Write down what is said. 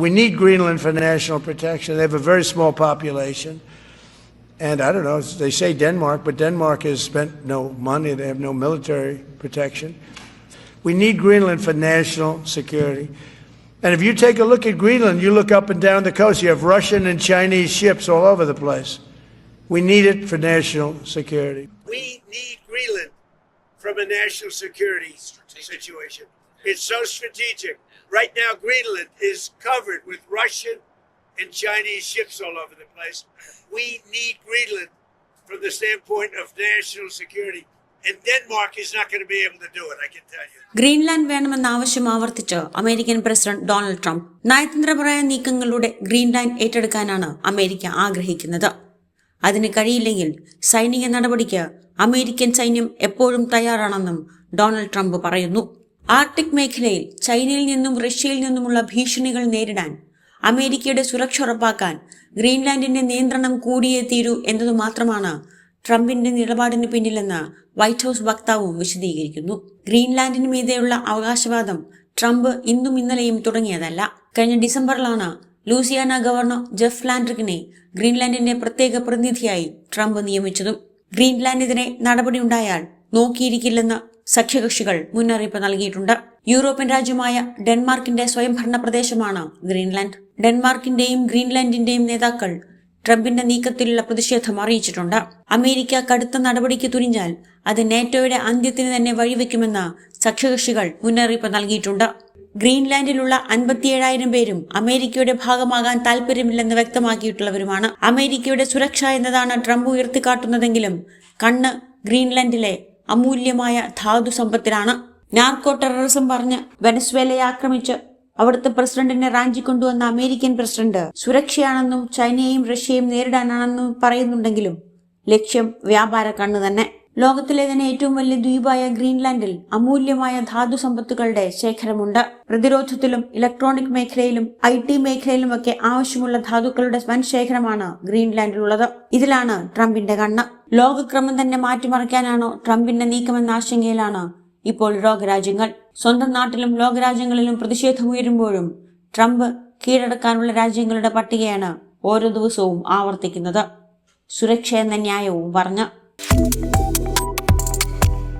We need Greenland for national protection. They have a very small population. And I don't know, they say Denmark, but Denmark has spent no money. They have no military protection. We need Greenland for national security. And if you take a look at Greenland, you look up and down the coast, you have Russian and Chinese ships all over the place. We need it for national security. We need Greenland from a national security situation. It's so strategic. Right now, Greenland is covered with Russian and Chinese ships all over the place. We need Greenland from the standpoint of national security. Greenland വേണമെന്ന ആവശ്യം ആവർത്തിച്ച് American president Donald Trump നയതന്ത്രപരമായ നീക്കങ്ങളിലൂടെ Greenland ഏറ്റെടുക്കാനാണ് America ആഗ്രഹിക്കുന്നത് അതിന് കഴിയില്ലെങ്കിൽ സൈനിക നടപടിക്ക് അമേരിക്കൻ സൈന്യം എപ്പോഴും തയ്യാറാണെന്നും ഡൊണാൾഡ് ട്രംപ് പറയുന്നു ആർട്ടിക് മേഖലയിൽ ചൈനയിൽ നിന്നും റഷ്യയിൽ നിന്നുമുള്ള ഭീഷണികൾ നേരിടാൻ അമേരിക്കയുടെ സുരക്ഷ ഉറപ്പാക്കാൻ ഗ്രീൻലാൻഡിന്റെ നിയന്ത്രണം കൂടിയേ തീരൂ എന്നതു മാത്രമാണ് ട്രംപിന്റെ നിലപാടിന് പിന്നിലെന്ന് വൈറ്റ് ഹൗസ് വക്താവും വിശദീകരിക്കുന്നു. ഗ്രീൻലാൻഡിന് മീതെയുള്ള അവകാശവാദം ട്രംപ് ഇന്നും ഇന്നലെയും തുടങ്ങിയതല്ല. കഴിഞ്ഞ ഡിസംബറിലാണ് ലൂസിയാന ഗവർണർ ജെഫ് ലാൻഡ്രിക്കിനെ ഗ്രീൻലാൻഡിന്റെ പ്രത്യേക പ്രതിനിധിയായി ട്രംപ് നിയമിച്ചതും. ഗ്രീൻലാൻഡിനെതിരെ നടപടിയുണ്ടായാൽ നോക്കിയിരിക്കില്ലെന്ന് സഖ്യകക്ഷികൾ മുന്നറിയിപ്പ് നൽകിയിട്ടുണ്ട്. യൂറോപ്യൻ രാജ്യമായ ഡെൻമാർക്കിന്റെ സ്വയംഭരണ പ്രദേശമാണ് ഗ്രീൻലാൻഡ്. ഡെൻമാർക്കിന്റെയും ഗ്രീൻലാൻഡിന്റെയും നേതാക്കൾ ട്രംപിന്റെ നീക്കത്തിലുള്ള പ്രതിഷേധം അറിയിച്ചിട്ടുണ്ട്. അമേരിക്ക കടുത്ത നടപടിക്ക് തുനിഞ്ഞാൽ അത് നാറ്റോയുടെ അന്ത്യത്തിന് തന്നെ വഴിവെക്കുമെന്ന് സഖ്യകക്ഷികൾ മുന്നറിയിപ്പ് നൽകിയിട്ടുണ്ട്. ഗ്രീൻലാൻഡിലുള്ള അൻപത്തിയേഴായിരം പേരും അമേരിക്കയുടെ ഭാഗമാകാൻ താല്പര്യമില്ലെന്ന് വ്യക്തമാക്കിയിട്ടുള്ളവരുമാണ്. അമേരിക്കയുടെ സുരക്ഷ എന്നതാണ് ട്രംപ് ഉയർത്തിക്കാട്ടുന്നതെങ്കിലും കണ്ണ് ഗ്രീൻലാൻഡിലെ അമൂല്യമായ ധാതു സമ്പത്തിലാണ്. നാർക്കോ ടെററിസം പറഞ്ഞ് വെനസ്വേലയെ ആക്രമിച്ച് അവിടുത്തെ പ്രസിഡന്റിനെ റാഞ്ചി കൊണ്ടുവന്ന അമേരിക്കൻ പ്രസിഡന്റ് സുരക്ഷയാണെന്നും ചൈനയെയും റഷ്യയും നേരിടാനാണെന്നും പറയുന്നുണ്ടെങ്കിലും ലക്ഷ്യം വ്യാപാര കണ്ണ് തന്നെ. ലോകത്തിലെ തന്നെ ഏറ്റവും വലിയ ദ്വീപായ ഗ്രീൻലാൻഡിൽ അമൂല്യമായ ധാതു സമ്പത്തുകളുടെ ശേഖരമുണ്ട്. പ്രതിരോധത്തിലും ഇലക്ട്രോണിക് മേഖലയിലും ഐ ടി മേഖലയിലുമൊക്കെ ആവശ്യമുള്ള ധാതുക്കളുടെ വൻ ശേഖരമാണ് ഗ്രീൻലാൻഡിലുള്ളത്. ഇതിലാണ് ട്രംപിന്റെ കണ്ണ്. ലോകക്രമം തന്നെ മാറ്റിമറിക്കാനാണോ ട്രംപിന്റെ നീക്കമെന്ന ആശങ്കയിലാണ് ഇപ്പോൾ ലോകരാജ്യങ്ങൾ. സ്വന്തം നാട്ടിലും ലോകരാജ്യങ്ങളിലും പ്രതിഷേധമുയരുമ്പോഴും ട്രംപ് കീഴടക്കാനുള്ള രാജ്യങ്ങളുടെ പട്ടികയാണ് ഓരോ ദിവസവും ആവർത്തിക്കുന്നത്. സുരക്ഷ എന്ന ന്യായവും പറഞ്ഞ്.